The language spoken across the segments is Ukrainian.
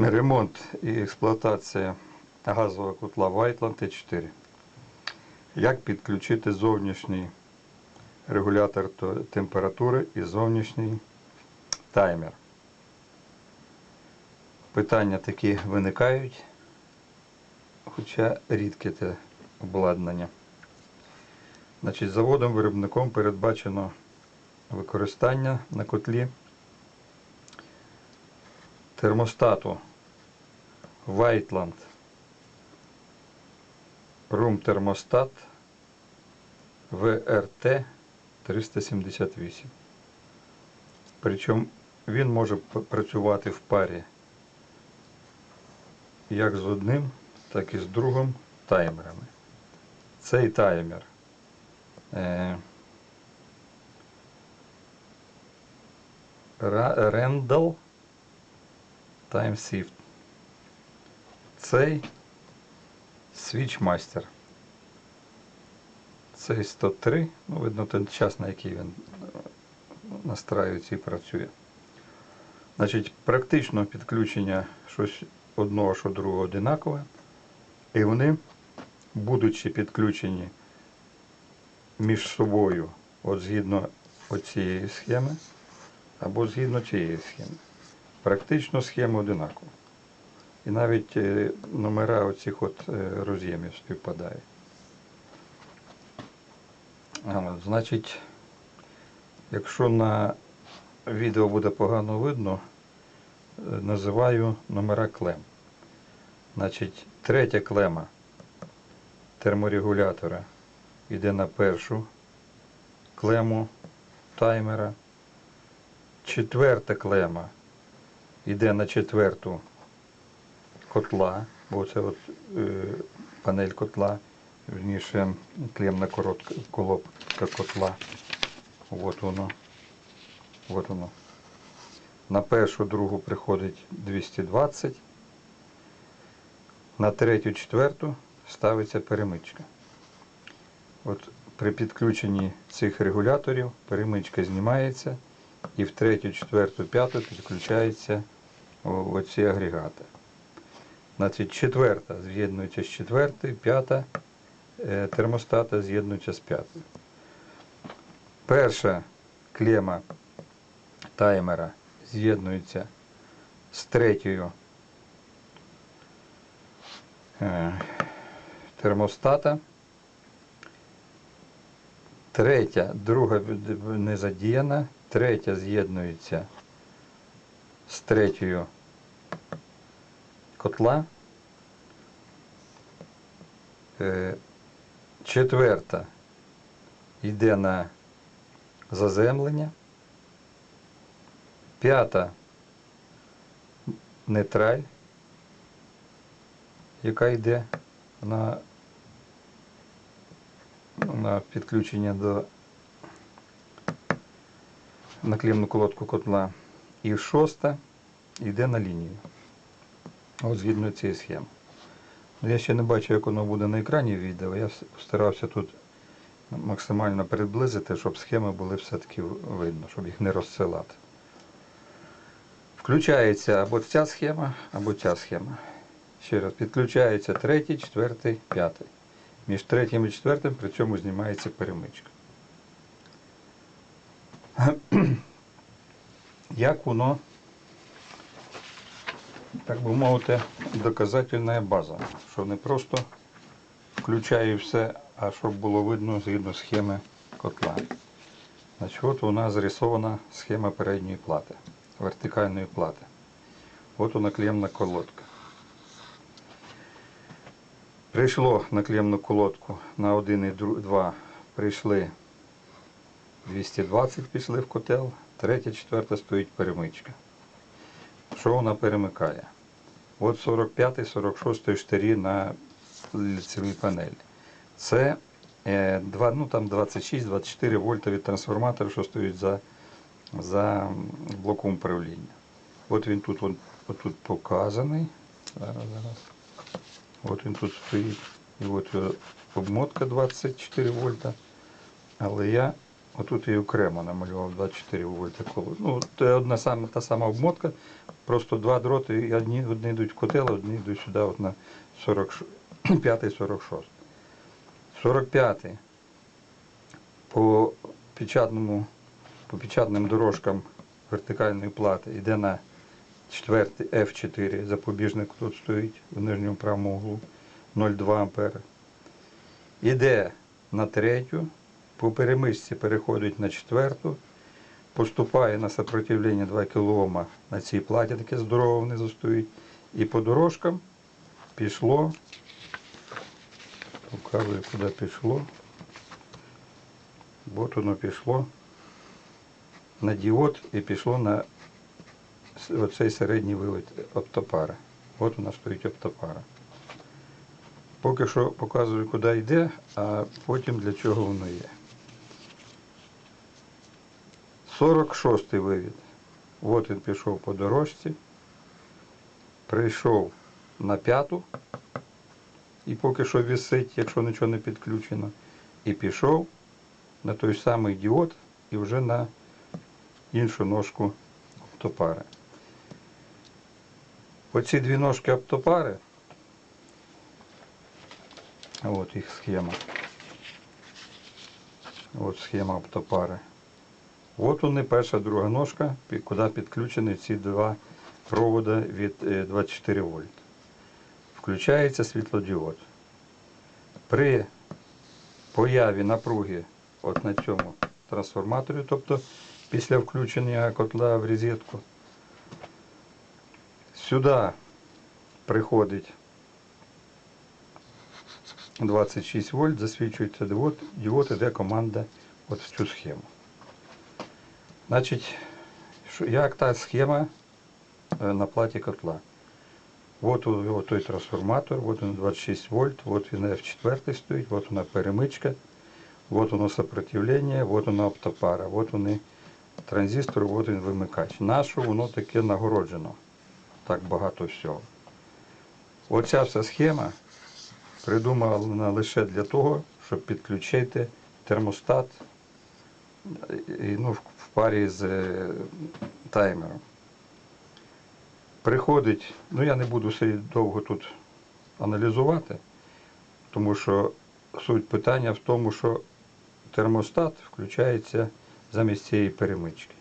Ремонт і експлуатація газового котла Вайтланд Т4. Як підключити зовнішній регулятор температури і зовнішній таймер? Питання такі виникають, хоча рідке те обладнання. Значить, заводом виробником передбачено використання на котлі термостату Whiteland Room термостат VRT 378. Причому він може працювати в парі як з одним, так і з другим таймерами. Цей таймер е, Randall Time Shift. Цей Switchmaster. Цей 103, ну видно той час, на який він е, настраюється і працює. Значить, практично підключення щось одного, що другого одинакове. І вони, будучи підключені між собою, от згідно оцієї схеми, або згідно цієї схеми. Практично схема одинакова. І навіть е, номера оцих от е, роз'ємів співпадають. Значить, якщо на відео буде погано видно, е, називаю номера клем. Значить, третя клема терморегулятора йде на першу клему таймера. Четверта клема йде на четверту котла, бо це от е, панель котла, вірніше клемна коротка колобка котла. От воно. От воно. На першу другу приходить 220. На третю, четверту ставиться перемичка. От при підключенні цих регуляторів перемичка знімається і в третю, четверту, п'яту підключаються оці агрегати. Значить, четверта з'єднується з четвертою, п'ята е, термостата з'єднується з п'ятою. Перша клема таймера з'єднується з третьою е, термостата. Третя, друга не задіяна, третя з'єднується з третьою котла. Е, Четверта йде на заземлення. П'ята нейтраль, яка йде на, на підключення до на клемну колодку котла. І шоста йде на лінію. От згідно цієї схеми. Ну, Я ще не бачу, як воно буде на екрані відео. Я старався тут максимально приблизити, щоб схеми були все-таки видно, щоб їх не розсилати. Включається або ця схема, або ця схема. Ще раз, підключається третій, четвертий, п'ятий. Між третім і четвертим при цьому знімається перемичка. Як воно, так би мовити, доказательна база, що не просто включаю все, а щоб було видно згідно схеми котла. Значить, от у нас зарисована схема передньої плати, вертикальної плати. От вона клемна колодка. Прийшло на колодку на 1 і 2 прийшли 220 пішли в котел, третя, четверта стоїть перемичка. Що вона перемикає? От 45 46 штирі на лицевій панелі. Це е, ну, там 26-24 вольта від трансформатора, що стоїть за, за блоком управління. От він тут, он, отут показаний. Зараз, зараз. От він тут стоїть. І от обмотка 24 вольта. Але я Отут і окремо намалював 24 вольта коло. Ну, це одна сама, та сама обмотка, просто два дроти, і одні, одні йдуть в котел, одні йдуть сюди от на 45-46. 45 по печатному, по печатним дорожкам вертикальної плати йде на 4 F4, запобіжник тут стоїть в нижньому правому углу 0,2 ампера. Іде на третю, по перемичці переходить на четверту, поступає на сопротивлення 2 кОм на цій платі, таке здорово внизу стоїть. І по дорожкам пішло, показую, куди пішло. От воно пішло на діод і пішло на оцей середній вилет оптопара. От вона стоїть оптопара. Поки що показую, куди йде, а потім для чого воно є. 46-й вивід. От він пішов по дорожці, прийшов на п'яту, і поки що висить, якщо нічого не підключено, і пішов на той самий діод і вже на іншу ножку оптопари. Оці дві ножки оптопари, от їх схема. От схема оптопари. От вони, перша, друга ножка, куди підключені ці два провода від е, 24 вольт. Включається світлодіод. При появі напруги от на цьому трансформаторі, тобто після включення котла в розетку, сюди приходить 26 вольт, засвічується діод, діод іде команда от в цю схему. Значить, як та схема е, на платі котла. От у його той трансформатор, от він 26 вольт, от він F4 стоїть, от вона перемичка, от воно сопротивлення, от вона оптопара, от вони транзистори, от він вимикач. Нащо воно таке нагороджено? Так багато всього. Оця вся схема придумана лише для того, щоб підключити термостат ну, в парі з е, таймером. Приходить, ну я не буду все довго тут аналізувати, тому що суть питання в тому, що термостат включається замість цієї перемички.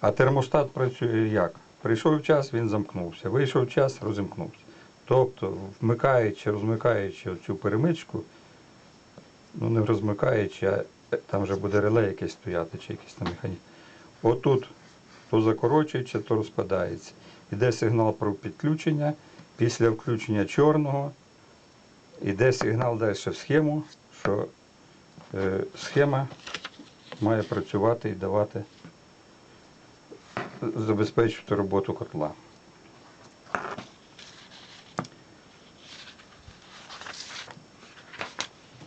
А термостат працює як? Прийшов час, він замкнувся. Вийшов час, розімкнувся. Тобто, вмикаючи, розмикаючи цю перемичку, ну не розмикаючи, а там вже буде реле якесь стояти чи якийсь там механізм. Отут то закорочується, то розпадається. Іде сигнал про підключення. Після включення чорного іде сигнал далі в схему, що е, схема має працювати і давати, забезпечувати роботу котла.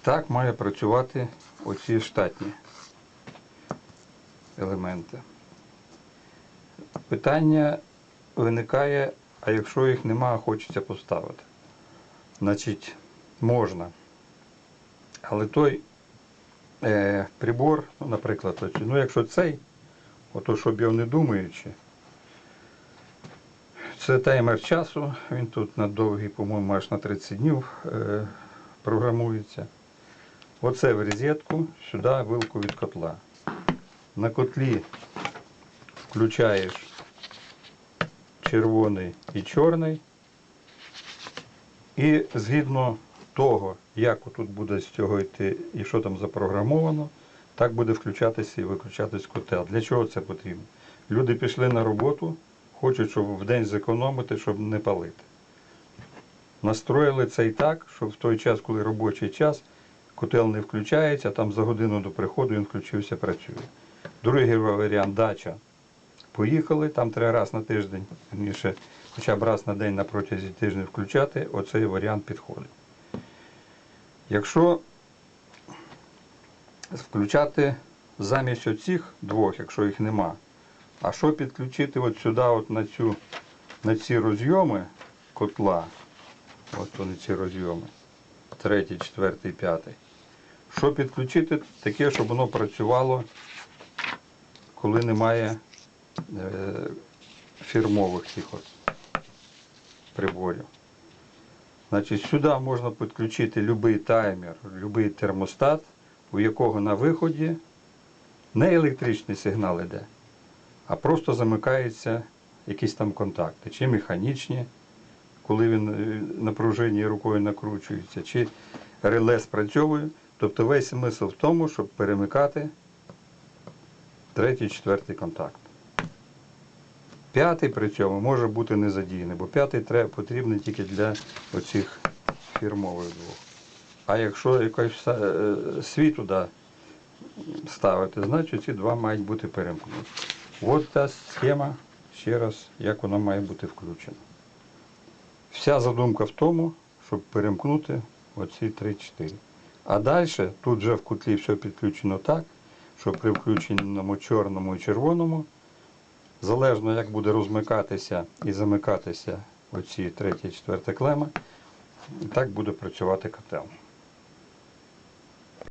Так має працювати оці штатні елементи. Питання виникає, а якщо їх нема, хочеться поставити. Значить, можна. Але той е, прибор, ну, наприклад, оці, ну якщо цей, ото щоб його не думаючи, це таймер часу, він тут на довгий, по-моєму, аж на 30 днів е, програмується. Оце в розетку, сюди вилку від котла. На котлі включаєш червоний і чорний. І згідно того, як тут буде з цього йти і що там запрограмовано, так буде включатися і виключатись котел. Для чого це потрібно? Люди пішли на роботу, хочуть, щоб в день зекономити, щоб не палити. Настроїли це і так, щоб в той час, коли робочий час, котел не включається, там за годину до приходу він включився, працює. Другий варіант дача. Поїхали, там треба раз на тиждень, вірніше, хоча б раз на день на протязі тижня включати, оцей варіант підходить. Якщо включати замість оцих двох, якщо їх нема, а що підключити от сюди, от на, цю, на ці розйоми котла, от вони ці розйоми, третій, четвертий, п'ятий, Що підключити, таке, щоб воно працювало, коли немає е, фірмових цих приборів. Значить, сюди можна підключити будь-який таймер, будь-який термостат, у якого на виході не електричний сигнал йде, а просто замикаються якісь там контакти, чи механічні, коли він е, на пружині рукою накручується, чи реле спрацьовує. Тобто весь смисл в тому, щоб перемикати третій, четвертий контакт. П'ятий при цьому може бути не задіяний, бо п'ятий треба, потрібний тільки для оцих фірмових двох. А якщо якось е, свій туди ставити, значить ці два мають бути перемкнуті. От та схема, ще раз, як вона має бути включена. Вся задумка в тому, щоб перемкнути оці 3-4. А далі тут вже в кутлі все підключено так, що при включеному чорному і червоному, залежно як буде розмикатися і замикатися оці третя і четверта клема, так буде працювати котел.